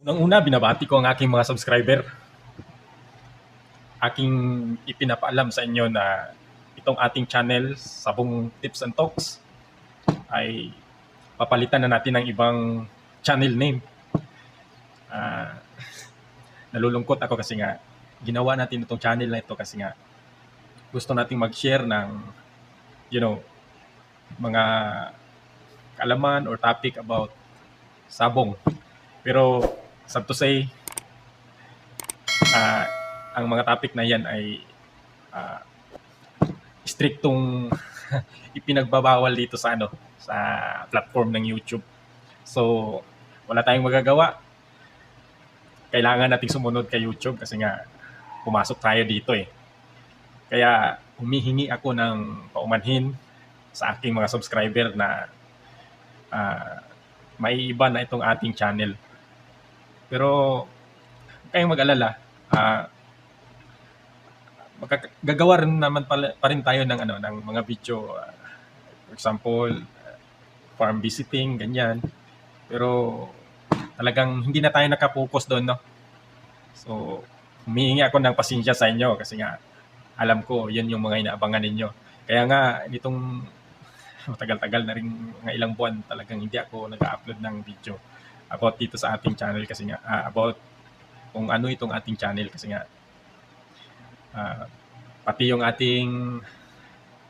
Unang-una, binabati ko ang aking mga subscriber. Aking ipinapaalam sa inyo na itong ating channel, Sabong Tips and Talks, ay papalitan na natin ng ibang channel name. Ah, nalulungkot ako kasi nga, ginawa natin itong channel na ito kasi nga gusto nating mag-share ng, you know, mga kaalaman or topic about sabong. Pero sad to say, ah, ang mga topic na yan ay ah, striktong ipinagbabawal dito sa ano sa platform ng YouTube. So, wala tayong magagawa. Kailangan nating sumunod kay YouTube kasi nga pumasok tayo dito eh. Kaya humihingi ako ng paumanhin sa aking mga subscriber na ah, may iba na itong ating channel. Pero kayong mag-alala. Ah, magkaka- gagawa rin naman pa rin tayo ng ano ng mga video ah, for example ah, farm visiting ganyan. Pero talagang hindi na tayo nakapokus doon no? So humihingi ako ng pasensya sa inyo kasi nga alam ko yun yung mga inaabangan ninyo. Kaya nga nitong matagal-tagal na rin mga ilang buwan talagang hindi ako nag-upload ng video about dito sa ating channel kasi nga ah, about kung ano itong ating channel kasi nga ah, pati yung ating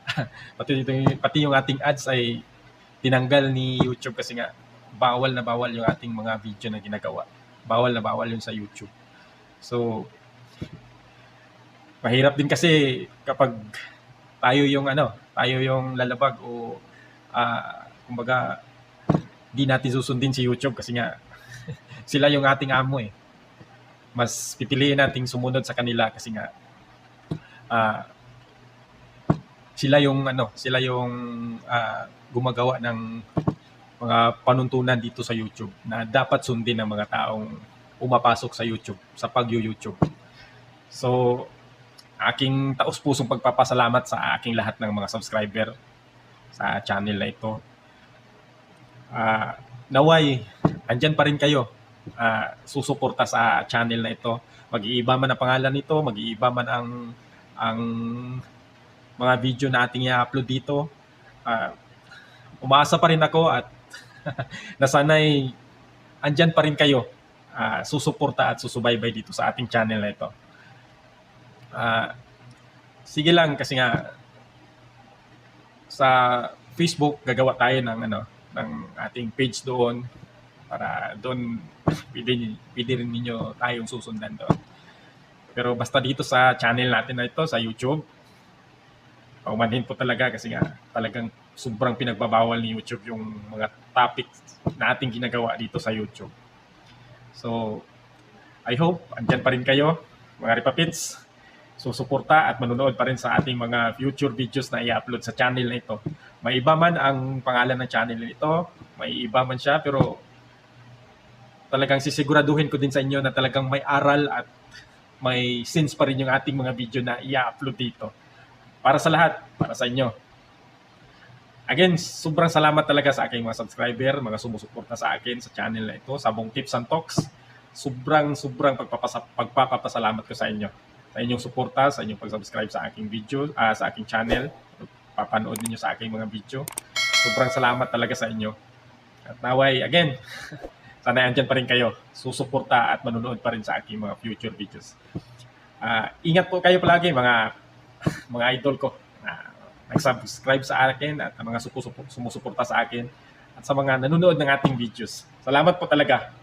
pati yung, pati yung ating ads ay tinanggal ni YouTube kasi nga bawal na bawal yung ating mga video na ginagawa. Bawal na bawal yun sa YouTube. So mahirap din kasi kapag tayo yung ano, tayo yung lalabag o ah, kumbaga di natin susundin si YouTube kasi nga sila yung ating amo eh. Mas pipiliin nating sumunod sa kanila kasi nga ah, sila yung ano, sila yung ah, gumagawa ng mga panuntunan dito sa YouTube na dapat sundin ng mga taong umapasok sa YouTube, sa pag-YouTube. So, aking taus-pusong pagpapasalamat sa aking lahat ng mga subscriber sa channel na ito. Ah, naway, andyan pa rin kayo. Ah, susuporta sa channel na ito. Mag-iiba man ang pangalan nito, mag-iiba man ang ang mga video na ating i-upload dito. Ah, umaasa pa rin ako at nasanay andyan pa rin kayo. Ah, susuporta at susubaybay dito sa ating channel na ito. Ah, sige lang kasi nga sa Facebook gagawa tayo ng ano ng ating page doon para doon pwede, pwede rin ninyo tayong susundan doon. Pero basta dito sa channel natin na ito sa YouTube, paumanhin po talaga kasi nga talagang sobrang pinagbabawal ni YouTube yung mga topics na ating ginagawa dito sa YouTube. So, I hope andyan pa rin kayo, mga Ripapits, susuporta at manonood pa rin sa ating mga future videos na i-upload sa channel na ito. May iba man ang pangalan ng channel na ito, may iba man siya, pero talagang sisiguraduhin ko din sa inyo na talagang may aral at may sense pa rin yung ating mga video na i-upload dito. Para sa lahat, para sa inyo. Again, sobrang salamat talaga sa aking mga subscriber, mga sumusuporta sa akin sa channel na ito, Sabong Tips and Talks. Sobrang, sobrang pagpapasa, pagpapasalamat ko sa inyo. Sa inyong suporta, sa inyong pag-subscribe sa aking video, ah, sa aking channel. Papanood niyo sa aking mga video. Sobrang salamat talaga sa inyo. At naway, again, sana andyan pa rin kayo. Susuporta at manonood pa rin sa aking mga future videos. Ah, ingat po kayo palagi mga mga idol ko na nag-subscribe sa akin at mga sumusupor- sumusuporta sa akin at sa mga nanonood ng ating videos. Salamat po talaga.